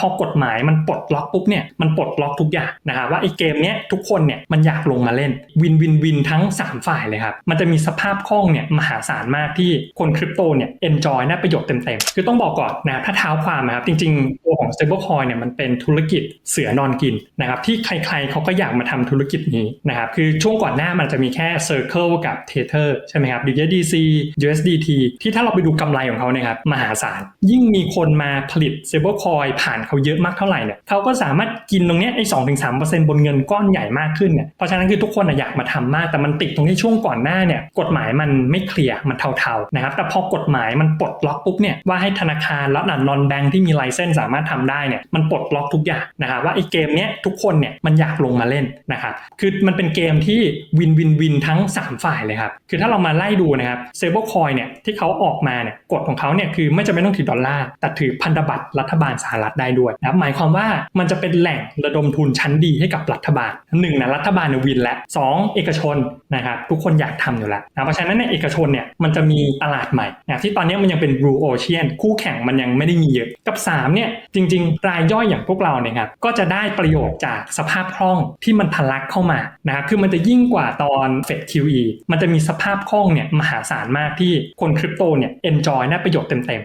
พอกฎหมายมันปลดล็อกปุ๊บเนี่ยมันปลดล็อกทุกอย่างนะครับว่าไอ้เกมเนี้ยทุกคนเนี่ยมันอยากลงมาเล่นวินวินวินทั้ง 3 ฝ่ายเลยครับมันจะมีสภาพคล่องเนี่ยมหาศาลมากที่คนคริปโตเนี่ยเอนจอยได้ประโยชน์เต็มๆ คือต้องบอกก่อนนะถ้าเท้าความนะครับจริงๆ ตัวของ stablecoin เนี่ยมันเป็นธุรกิจเสือนอนกินนะครับที่ใครๆเขาก็อยากมาทำธุรกิจนี้นะครับคือช่วงก่อนหน้ามันจะมีแค่ Circle กับ Tether ใช่ไหมครับ USDC USDT ที่ถ้าเราไปดูกำไรของเขาเนี่ยครับมหาศาลยิ่งมีคนมาผลิต stablecoin ผ่านเขาเยอะมากเท่าไหร่เนี่ยเขาก็สามารถกินตรงเนี้ยไอ้สองถึงสามเปอร์เซ็นต์บนเงินก้อนใหญ่มากขึ้นเนี่ยเพราะฉะนั้นคือทุกคนอะอยากมาทำมากแต่มันติดตรงที่ช่วงก่อนหน้าเนี่ยกฎหมายมันไม่เคลียร์มันเทาๆนะครับแต่พอกฎหมายมันปลดล็อกปุ๊บเนี่ยว่าให้ธนาคารแล้วนอนแบงค์ที่มีไลเซนส์สามารถทำได้เนี่ยมันปลดล็อกทุกอย่างนะครับว่าไอ้เกมเนี้ยทุกคนเนี่ยมันอยากลงมาเล่นนะครับคือมันเป็นเกมที่วินวินวินทั้ง 3 ฝ่ายเลยครับคือถ้าเรามาไล่ดูนะครับเซเบิลคอยเนี่ยที่เขาออกมาเนี่ยกฎของเขาเนี่ยคือไม่จำเป็นต้องถือดอลลาร์แต่ถือพันธบัตรรัฐบาลสหรัฐได้ด้วยนะหมายความว่ามันจะเป็นแหล่งระดมทุนชั้นดีให้กับรัฐบาลหนึ่งนะรัฐบาลเนี่ยวินและสองเอกชนนะครับทุกคนอยากทำอยู่แล้วนะเพราะฉะนั้นในยเอกชนเนี่ยมันจะมีตลาดใหม่นะที่ตอนนี้มันยังเป็น blue ocean คู่แข่งมันยังไม่ได้มีเยอะกับสามเนี่ยจริง ๆ รายย่อยอย่างพวกเราเนี่ยครับก็จะได้ประโยชน์จากสภาพคล่องที่มันทะลักเข้ามานะครับคือมันจะยิ่งกว่าตอน Fed QE มันจะมีสภาพคล่องเนี่ยมหาศาลมากที่คนคริปโตเนี่ย enjoy ได้ประโยชน์เต็ม